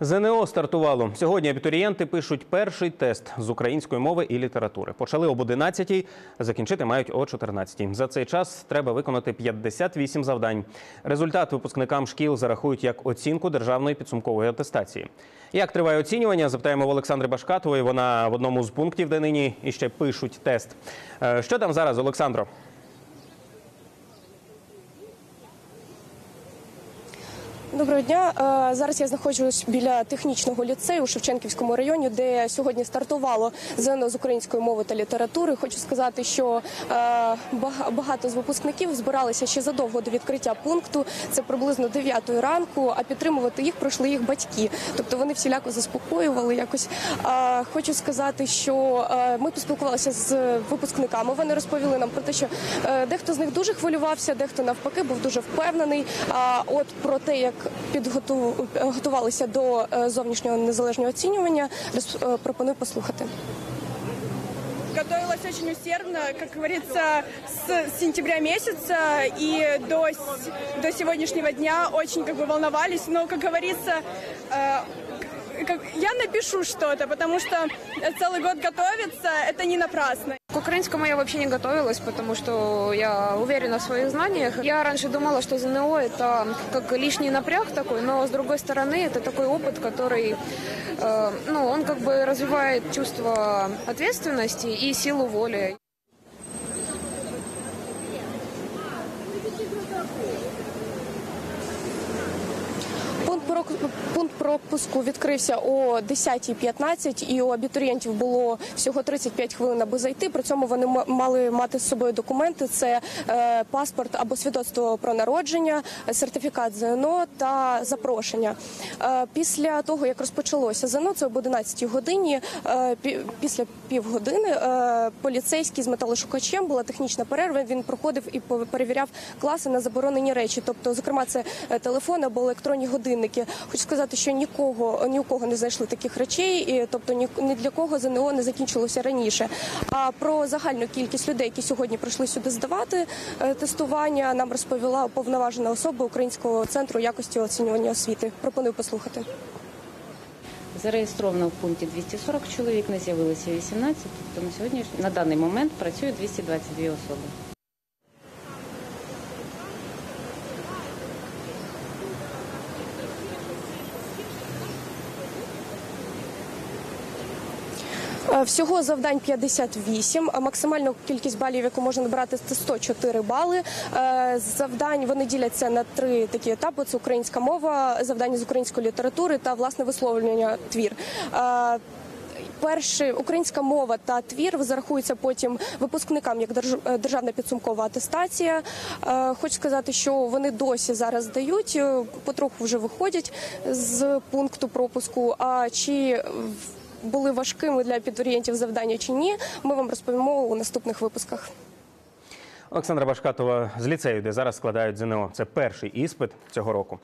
ЗНО стартувало. Сьогодні абітурієнти пишуть перший тест з української мови і літератури. Почали об 11-й, закінчити мають о 14-й. За цей час треба виконати 58 завдань. Результат випускникам шкіл зарахують як оцінку державної підсумкової атестації. Як триває оцінювання? Запитаємо в Олександри Башкатової. Вона в одному з пунктів, де нині іще пишуть тест. Е, Що там зараз, Олександро? Доброго дня. Е, Зараз я знаходжусь біля технічного ліцею у Шевченківському районі, де сьогодні стартувало ЗНО з української мови та літератури. Хочу сказати, що е, багато з випускників збиралися ще задовго до відкриття пункту. Це приблизно 9 ранку. А підтримувати їх пройшли їх батьки. Тобто вони всіляко заспокоювали якось. Е, Хочу сказати, що ми поспілкувалися з випускниками. Вони розповіли нам про те, що дехто з них дуже хвилювався, дехто навпаки був дуже впевнений. От про те, як підготу- готувалися до е, зовнішнього незалежного оцінювання, е, пропоную послухати. Готовилась очень усердно, как говорится, с сентября месяца и до, до сегодняшнего дня очень как бы волновались, но, как говорится, э, как- я напишу что-то, потому что целый год готовиться – это не напрасно. К украинскому я вообще не готовилась, потому что я уверена в своих знаниях. Я раньше думала, что ЗНО это как лишний напряг такой, но с другой стороны это такой опыт, который, э, ну, он как бы развивает чувство ответственности и силу воли. Пункт пропуску відкрився о 10.15 і у абітурієнтів було всього 35 хвилин, аби зайти. При цьому вони мали мати з собою документи: це е, паспорт або свідоцтво про народження, сертифікат ЗНО та запрошення. Е, після того як розпочалося ЗНО, це об 11 годині. е, після півгодини е, поліцейський з металошукачем була технічна перерва. Він проходив і перевіряв класи на заборонені речі. Тобто, зокрема, це е, телефон або електронні годинники. Хочу сказати, що нікого ні у кого не знайшли таких речей, і тобто ні, ні для кого ЗНО не закінчилося раніше. А про загальну кількість людей, які сьогодні прийшли сюди здавати е, тестування, нам розповіла уповноважена особа Українського центру якості оцінювання освіти. Пропоную послухати. Зареєстровано в пункті 240 чоловік, не з'явилося 18, тобто на сьогодні на даний момент працює 222 особи. Всього завдань 58, а максимальна кількість балів, яку можна набрати, це 104 бали. Е, Завдань вони діляться на три такі етапи: це українська мова, завдання з української літератури та власне висловлювання твір. Е, Перший українська мова та твір зарахуються потім випускникам як держ- е, державна підсумкова атестація. Е, Хочу сказати, що вони досі зараз здають, е, потроху вже виходять з пункту пропуску. А чи були важкими для підорієнтів завдання чи ні, ми вам розповімо у наступних випусках. Олександра Башкатова з ліцею, де зараз складають ЗНО. Це перший іспит цього року.